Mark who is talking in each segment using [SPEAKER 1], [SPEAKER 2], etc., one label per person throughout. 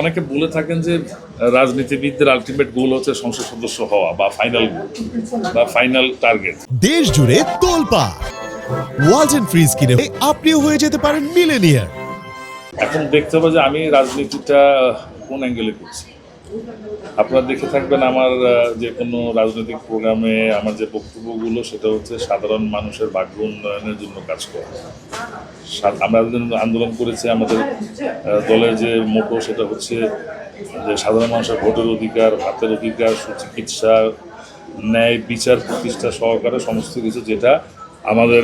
[SPEAKER 1] অনেকে বলে থাকেন যে রাজনীতিবিদদের আলটিমেট গোল হচ্ছে সংসদ সদস্য হওয়া বা ফাইনাল বা ফাইনাল টার্গেট
[SPEAKER 2] দেশ জুড়ে তোলপা। ওয়ালটন ফ্রিজ কিনে আপনিও হয়ে যেতে পারেন মিলেনিয়ার
[SPEAKER 1] এখন দেখতে হবে যে আমি রাজনীতিটা কোন অ্যাঙ্গেলে করছি। আপনারা দেখে থাকবেন আমার যে কোনো রাজনৈতিক প্রোগ্রামে আমার যে বক্তব্যগুলো, সেটা হচ্ছে সাধারণ মানুষের ভাগ্য উন্নয়নের জন্য কাজ করা। আমরা আন্দোলন করেছি, আমাদের দলের যে মোটো, সেটা হচ্ছে যে সাধারণ মানুষের ভোটের অধিকার ভাতের অধিকার, সুচিকিৎসা, ন্যায় বিচার প্রতিষ্ঠা সহকারে সমস্ত কিছু যেটা আমাদের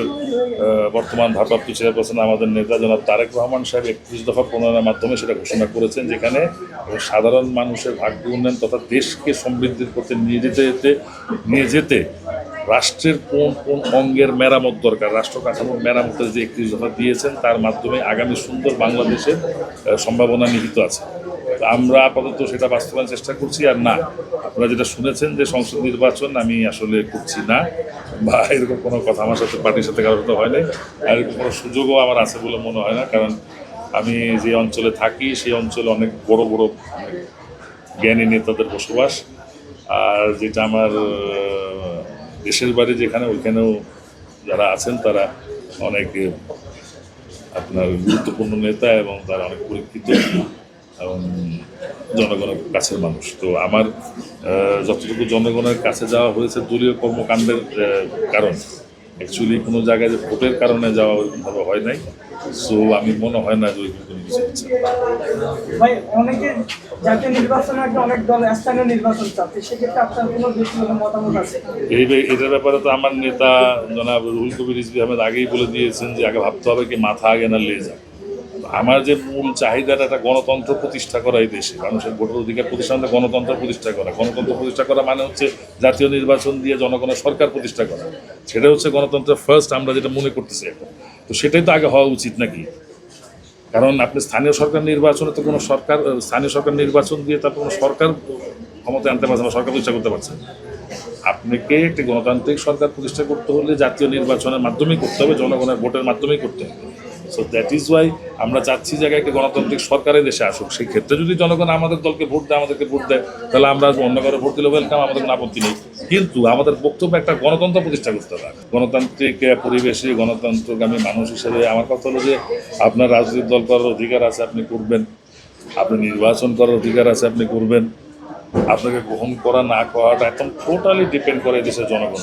[SPEAKER 1] বর্তমান ভারপ্রাপ্ত চেয়ারপারসন আমাদের নেতা জনাব তারেক রহমান সাহেব একত্রিশ দফা প্রণয়নের মাধ্যমে সেটা ঘোষণা করেছেন, যেখানে সাধারণ মানুষের ভাগ্য উন্নয়ন তথা দেশকে সমৃদ্ধির পথে নিয়ে যেতে যেতে, নিয়ে যেতে রাষ্ট্রের কোন কোন অঙ্গের মেরামত দরকার, রাষ্ট্র কাঠামোর মেরামতের যে একত্রিশ দফা দিয়েছেন, তার মাধ্যমে আগামী সুন্দর বাংলাদেশের সম্ভাবনা নিহিত আছে। আমরা আপাতত সেটা বাস্তবায়ন চেষ্টা করছি আর না। আপনারা যেটা শুনেছেন যে সংসদ নির্বাচন আমি আসলে করছি না, বা এরকম কোনো কথা আমার সাথে পার্টির সাথে কারোর হয় নাই, আর এরকম কোনো সুযোগও আমার আছে বলে মনে হয় না, কারণ আমি যে অঞ্চলে থাকি সেই অঞ্চলে অনেক বড় বড় জ্ঞানী নেতাদের বসবাস, আর যেটা আমার দেশের বাড়ি যেখানে, ওইখানেও যারা আছেন তারা অনেক, আপনার গুরুত্বপূর্ণ নেতা এবং তারা অনেক পরীক্ষিত। এবং জনগণের কাছের মানুষ। তো আমার যতটুকু জনগণের কাছে যাওয়া হয়েছে দলীয় কর্মকাণ্ডের কারণ অ্যাকচুয়ালি কোনো জায়গায় যে ভোটের কারণে যাওয়া ওইভাবে হয় নাই। সো আমি মনে হয় না যে ওইরকম কোনো কিছু হচ্ছে। এটার ব্যাপারে তো আমার নেতা জনাব রুহুল কবির রিজভি আহমেদ আগেই বলে দিয়েছেন যে আগে ভাবতে হবে কি মাথা আগে না লেজা আমার যে মূল চাহিদাটা একটা গণতন্ত্র প্রতিষ্ঠা করা এই দেশে। মানুষের ভোটের অধিকার প্রতিষ্ঠান মানে গণতন্ত্র প্রতিষ্ঠা করা। গণতন্ত্র প্রতিষ্ঠা করা মানে হচ্ছে জাতীয় নির্বাচন দিয়ে জনগণের সরকার প্রতিষ্ঠা করা। সেটা হচ্ছে গণতন্ত্রের ফার্স্ট আমরা যেটা মনে করতেছি এখন। তো সেটাই তো আগে হওয়া উচিত নাকি? কারণ আপনি স্থানীয় সরকার নির্বাচনে তো কোনো সরকার স্থানীয় সরকার নির্বাচন দিয়ে তার কোনো সরকার ক্ষমতা আনতে পারছে না, সরকার প্রতিষ্ঠা করতে পারছে। আপনাকে একটি গণতান্ত্রিক সরকার প্রতিষ্ঠা করতে হলে জাতীয় নির্বাচনের মাধ্যমেই করতে হবে, জনগণের ভোটের মাধ্যমেই করতে হবে। সো দ্যাট ইজ ওয়াই আমরা চাচ্ছি যে একটি গণতান্ত্রিক সরকারের দেশে আসুক। সেই ক্ষেত্রে যদি জনগণ আমাদের দলকে ভোট দেয়, আমাদেরকে ভোট দেয়, তাহলে আমরা অন্য কারও ভোট দিলে ওয়েলকাম আমাদের কোনো আপত্তি নেই। কিন্তু আমাদের বক্তব্য একটা গণতন্ত্র প্রতিষ্ঠা করতে হবে। গণতান্ত্রিক পরিবেশে গণতন্ত্রগামী মানুষ হিসেবে আমার কথা হলো যে আপনার রাজনৈতিক দল করার অধিকার আছে, আপনি করবেন। আপনি নির্বাচন করার অধিকার আছে, আপনি করবেন। আপনাকে গ্রহণ করা না করাটা একদম টোটালি ডিপেন্ড করে দেশের জনগণ।